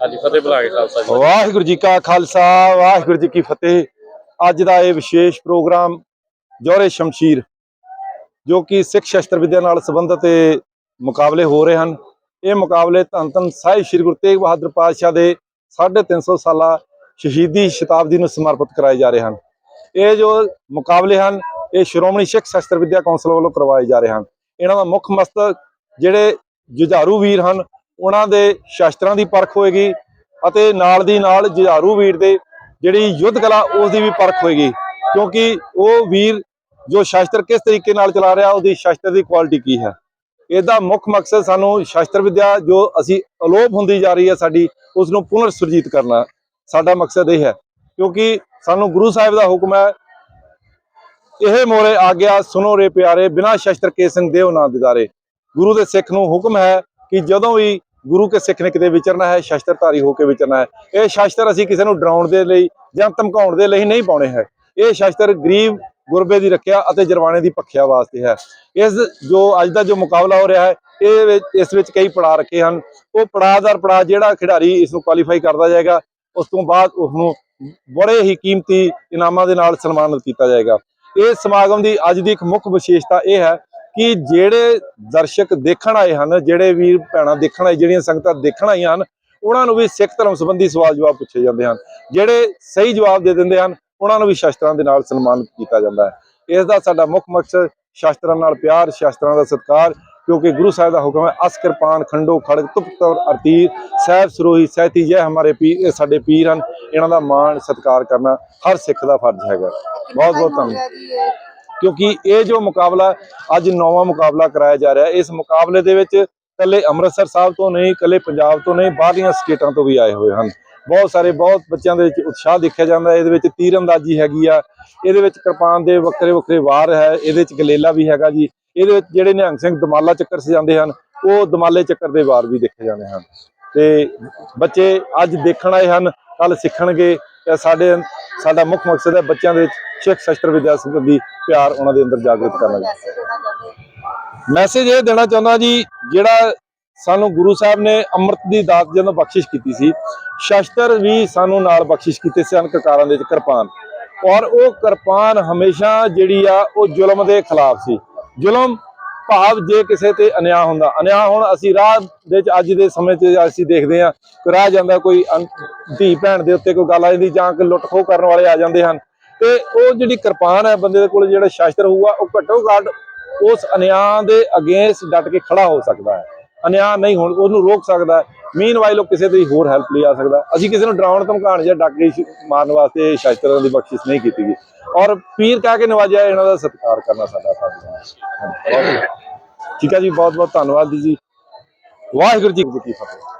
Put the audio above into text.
ਹਾਂਜੀ, ਫਤਿਹ ਬੁਲਾ ਕੇ ਖਾਲਸਾ ਜੀ। ਵਾਹਿਗੁਰੂ ਜੀ ਕਾ ਖਾਲਸਾ, ਵਾਹਿਗੁਰੂ ਜੀ ਕੀ ਫਤਿਹ। ਅੱਜ ਦਾ ਇਹ ਵਿਸ਼ੇਸ਼ ਪ੍ਰੋਗਰਾਮ ਜੋਰੇ ਸ਼ਮਸ਼ੀਰ, ਜੋ ਕਿ ਸਿੱਖ ਸ਼ਸਤਰ ਵਿਦਿਆ ਨਾਲ ਸੰਬੰਧਿਤ ਮੁਕਾਬਲੇ ਹੋ ਰਹੇ ਹਨ। ਇਹ ਮੁਕਾਬਲੇ ਧੰਨ ਧੰਨ ਸਾਹਿਬ ਸ੍ਰੀ ਗੁਰੂ ਤੇਗ ਬਹਾਦਰ ਪਾਤਸ਼ਾਹ ਦੇ 350 ਸਾਲਾ ਸ਼ਹੀਦੀ ਸ਼ਤਾਬਦੀ ਨੂੰ ਸਮਰਪਿਤ ਕਰਾਏ ਜਾ ਰਹੇ ਹਨ। ਇਹ ਜੋ ਮੁਕਾਬਲੇ ਹਨ, ਇਹ ਸ਼੍ਰੋਮਣੀ ਸਿੱਖ ਸ਼ਸਤਰ ਵਿਦਿਆ ਕੌਂਸਲ ਵੱਲੋਂ ਕਰਵਾਏ ਜਾ ਰਹੇ ਹਨ। ਇਹਨਾਂ ਦਾ ਮੁੱਖ ਮਕਸਦ ਜਿਹੜੇ ਜੁਝਾਰੂ ਵੀਰ ਹਨ ਉਹਨਾਂ ਦੇ ਸ਼ਸਤਰਾਂ ਦੀ ਪਰਖ ਹੋਏਗੀ ਅਤੇ ਨਾਲ ਦੀ ਨਾਲ ਜੁਝਾਰੂ ਵੀਰ ਦੇ ਜਿਹੜੀ ਯੁੱਧ ਕਲਾ, ਉਸ ਦੀ ਵੀ ਪਰਖ ਹੋਏਗੀ। ਕਿਉਂਕਿ ਉਹ ਵੀਰ ਜੋ ਸ਼ਸਤਰ ਕਿਸ ਤਰੀਕੇ ਨਾਲ ਚਲਾ ਰਿਹਾ, ਉਹਦੀ ਸ਼ਸਤਰ ਦੀ ਕੁਆਲਿਟੀ ਕੀ ਹੈ। ਇਹਦਾ ਮੁੱਖ ਮਕਸਦ ਸਾਨੂੰ ਸ਼ਸਤਰ ਵਿਦਿਆ ਜੋ ਅਸੀਂ ਅਲੋਪ ਹੁੰਦੀ ਜਾ ਰਹੀ ਹੈ ਸਾਡੀ ਉਸ ਨੂੰ ਪੁਨਰ ਸੁਰਜੀਤ ਕਰਨਾ। ਸਾਡਾ ਮਕਸਦ ਇਹ ਹੈ। ਕਿਉਂਕਿ ਸਾਨੂੰ ਗੁਰੂ ਸਾਹਿਬ ਦਾ ਹੁਕਮ ਹੈ, ਇਹ ਮੋਰੇ ਆ ਗਿਆ ਸੁਨੋ ਰੇ ਪਿਆਰੇ, ਬਿਨਾ ਸ਼ਸਤਰ ਕੇ ਸਿੰਘ ਦੇਵ ਨਾ ਦਿਦਾਰੇ। ਗੁਰੂ ਦੇ ਸਿੱਖ ਨੂੰ ਹੁਕਮ ਹੈ ਕਿ ਜਦੋਂ ਵੀ ਗੁਰੂ ਕੇ ਸਿੱਖ ਨੇ ਕਿਤੇ ਵਿਚਰਨਾ ਹੈ, ਸ਼ਸਤਰਧਾਰੀ ਹੋ ਕੇ ਵਿਚਰਨਾ ਹੈ, ਇਹ ਸ਼ਸਤਰ ਅਸੀਂ ਕਿਸੇ ਨੂੰ ਡਰਾਉਣ ਦੇ ਲਈ ਜਾਂ ਧਮਕਾਉਣ ਦੇ ਲਈ ਨਹੀਂ ਪਾਉਣੇ ਹੈ। ਇਹ ਸ਼ਸਤਰ ਗਰੀਬ, ਗੁਰਬੇ ਦੀ ਰੱਖਿਆ ਅਤੇ ਜਰਵਾਣੇ ਦੀ ਪੱਖਿਆ ਵਾਸਤੇ ਹੈ। ਇਸ ਜੋ ਅੱਜ ਦਾ ਜੋ ਮੁਕਾਬਲਾ ਹੋ ਰਿਹਾ ਹੈ, ਇਹ ਇਸ ਵਿੱਚ ਕਈ ਪੜਾਅ ਰੱਖੇ ਹਨ। ਉਹ ਪੜਾਅਦਾਰ ਪੜਾਅ ਜਿਹੜਾ ਖਿਡਾਰੀ ਇਸ ਨੂੰ ਕੁਆਲੀਫਾਈ ਕਰਦਾ ਜਾਏਗਾ, ਉਸ ਤੋਂ ਬਾਅਦ ਉਸ ਨੂੰ ਬੜੇ ਹੀ ਕੀਮਤੀ ਇਨਾਮਾਂ ਦੇ ਨਾਲ ਸਨਮਾਨਿਤ ਕੀਤਾ ਜਾਏਗਾ। ਇਸ ਸਮਾਗਮ ਦੀ ਅੱਜ ਦੀ ਇੱਕ ਮੁੱਖ ਵਿਸ਼ੇਸ਼ਤਾ ਇਹ ਹੈ ਕਿ ਜਿਹੜੇ ਦਰਸ਼ਕ ਦੇਖਣ ਆਏ ਹਨ, ਜਿਹੜੇ ਵੀਰ ਭੈਣਾਂ ਦੇਖਣ ਆਏ, ਜਿਹੜੀਆਂ ਸੰਗਤਾਂ ਦੇਖਣ ਆਈਆਂ ਹਨ, ਉਹਨਾਂ ਨੂੰ ਵੀ ਸਿੱਖ ਧਰਮ ਸੰਬੰਧੀ ਸਵਾਲ ਜਵਾਬ ਪੁੱਛੇ ਜਾਂਦੇ ਹਨ। ਜਿਹੜੇ ਸਹੀ ਜਵਾਬ ਦੇ ਦਿੰਦੇ ਹਨ, ਉਹਨਾਂ ਨੂੰ ਵੀ ਸ਼ਸਤਰਾਂ ਦੇ ਨਾਲ ਸਨਮਾਨਿਤ ਕੀਤਾ ਜਾਂਦਾ ਹੈ। ਇਸ ਦਾ ਸਾਡਾ ਮੁੱਖ ਮਕਸਦ ਸ਼ਾਸਤਰਾਂ ਨਾਲ ਪਿਆਰ, ਸ਼ਸਤਰਾਂ ਦਾ ਸਤਿਕਾਰ, ਕਿਉਂਕਿ ਗੁਰੂ ਸਾਹਿਬ ਦਾ ਹੁਕਮ ਹੈ, ਅਸ ਕਿਰਪਾਨ ਖੰਡੋ ਖੜਗ ਤੁਪ ਤੌਰ ਅਰਤੀਰ। ਸਾਹਿਬ ਸਰੋਹੀ ਸਹਿਤੀ ਜੈ ਹਮਾਰੇ ਪੀਰ ਸਾਡੇ ਪੀਰ ਹਨ, ਇਹਨਾਂ ਦਾ ਮਾਣ ਸਤਿਕਾਰ ਕਰਨਾ ਹਰ ਸਿੱਖ ਦਾ ਫਰਜ਼ ਹੈਗਾ। ਬਹੁਤ ਬਹੁਤ ਧੰਨਵਾਦ ਕਿਉਂਕਿ ਇਹ ਜੋ ਮੁਕਾਬਲਾ ਅੱਜ ਨੌਵਾਂ ਮੁਕਾਬਲਾ ਕਰਾਇਆ ਜਾ ਰਿਹਾ, ਇਸ ਮੁਕਾਬਲੇ ਦੇ ਵਿੱਚ ਕੱਲੇ ਅੰਮ੍ਰਿਤਸਰ ਸਾਹਿਬ ਤੋਂ ਨਹੀਂ ਕੱਲੇ ਪੰਜਾਬ ਤੋਂ ਨਹੀਂ ਬਾਹਰਲੀਆਂ ਸਟੇਟਾਂ ਤੋਂ ਵੀ ਆਏ ਹੋਏ ਹਨ। ਬਹੁਤ ਸਾਰੇ, ਬਹੁਤ ਬੱਚਿਆਂ ਦੇ ਵਿੱਚ ਉਤਸ਼ਾਹ ਦੇਖਿਆ ਜਾਂਦਾ ਇਹਦੇ ਵਿੱਚ ਤੀਰ ਅੰਦਾਜ਼ੀ ਹੈਗੀ ਆ। ਇਹਦੇ ਵਿੱਚ ਕਿਰਪਾਨ ਦੇ ਵੱਖਰੇ ਵੱਖਰੇ ਵਾਰ ਹੈ। ਇਹਦੇ ਵਿੱਚ ਗਲੇਲਾ ਵੀ ਹੈਗਾ ਜੀ। ਇਹਦੇ ਵਿੱਚ ਜਿਹੜੇ ਨਿਹੰਗ ਸਿੰਘ ਦਮਾਲਾ ਚੱਕਰ ਸਜਾਉਂਦੇ ਹਨ, ਉਹ ਦਮਾਲੇ ਚੱਕਰ ਦੇ ਵਾਰ ਵੀ ਦੇਖੇ ਜਾਂਦੇ ਹਨ। ਤੇ ਬੱਚੇ ਅੱਜ ਦੇਖਣ ਆਏ ਹਨ ਕੱਲ ਸਿੱਖਣਗੇ। ਤੇ ਸਾਡੇ ਸਾਡਾ ਮੁੱਖ ਮਕਸਦ ਹੈ ਬੱਚਿਆਂ ਦੇ ਵਿੱਚ ਸਿੱਖ ਸ਼ਸਤਰ ਵਿਦਿਆ ਸੰਬੰਧੀ ਪਿਆਰ ਉਹਨਾਂ ਦੇ ਅੰਦਰ ਜਾਗਰੂਕ ਕਰਨਾ ਜੀ ਮੈਸੇਜ ਇਹ ਦੇਣਾ ਚਾਹੁੰਦਾ ਜੀ, ਜਿਹੜਾ ਸਾਨੂੰ ਗੁਰੂ ਸਾਹਿਬ ਨੇ ਅੰਮ੍ਰਿਤ ਦੀ ਦਾਤ ਜਦੋਂ ਬਖਸ਼ਿਸ਼ ਕੀਤੀ ਸੀ, ਸ਼ਸਤਰ ਵੀ ਸਾਨੂੰ ਨਾਲ ਬਖਸ਼ਿਸ਼ ਕੀਤੇ ਸਨ ਕਕਾਰਾਂ ਦੇ ਵਿੱਚ ਕਿਰਪਾਨ। ਔਰ ਉਹ ਕਿਰਪਾਨ ਹਮੇਸ਼ਾ ਜਿਹੜੀ ਆ, ਉਹ ਜ਼ੁਲਮ ਦੇ ਖਿਲਾਫ ਸੀ। ਜ਼ੁਲਮ ਭਾਵ ਜੇ ਕਿਸੇ ਤੇ ਅਨਿਆ ਹੁੰਦਾ। ਅਨਿਆ ਹੁਣ ਅਸੀਂ ਰਾਹ ਦੇ ਵਿੱਚ ਅੱਜ ਦੇ ਸਮੇਂ 'ਚ ਅਸੀਂ ਦੇਖਦੇ ਹਾਂ ਕਿ ਰਾਹ ਜਾਂਦਾ ਕੋਈ ਧੀ ਭੈਣ ਦੇ ਉੱਤੇ ਕੋਈ ਗੱਲ ਆ ਜਾਂਦੀ ਜਾਂ ਕਿ ਲੁੱਟ ਖੋਹ ਕਰਨ ਵਾਲੇ ਆ ਜਾਂਦੇ ਹਨ। ਤੇ ਉਹ ਜਿਹੜੀ ਕਿਰਪਾਨ ਹੈ ਬੰਦੇ ਦੇ ਕੋਲ ਜਿਹੜਾ ਸ਼ਸਤਰ ਹੋਊਗਾ, ਉਹ ਘੱਟੋ ਘੱਟ ਉਸ ਅਨਿਆ ਦੇ ਅਗੇਂਸਟ ਡਟ ਕੇ ਖੜਾ ਹੋ ਸਕਦਾ ਹੈ। ਅਨਿਆ ਨਹੀਂ ਹੋਣ ਉਹਨੂੰ ਰੋਕ ਸਕਦਾ। ਮੀਨਵਾਈਲ ਉਹ ਕਿਸੇ ਦੀ ਹੋਰ ਹੈਲਪ ਲਈ ਆ ਸਕਦਾ। ਅਸੀਂ ਕਿਸੇ ਨੂੰ ਡਰਾਉਣ ਧਮਕਾਉਣ ਜਾਂ ਡੱਕ ਮਾਰਨ ਵਾਸਤੇ ਸ਼ਸਤਰਾਂ ਦੀ ਬਖਸ਼ਿਸ਼ ਨਹੀਂ ਕੀਤੀ ਗਈ। ਔਰ ਪੀਰ ਕਹਿ ਕੇ ਨਵਾਜਿਆ ਇਹਨਾਂ ਦਾ ਸਤਿਕਾਰ ਕਰਨਾ ਸਾਡਾ ਫਰਜ਼ ਹੈ। ਠੀਕ ਹੈ ਜੀ ਬਹੁਤ ਬਹੁਤ ਧੰਨਵਾਦ ਜੀ। ਵਾਹਿਗੁਰੂ ਜੀ ਕੀ ਫਤਿਹ।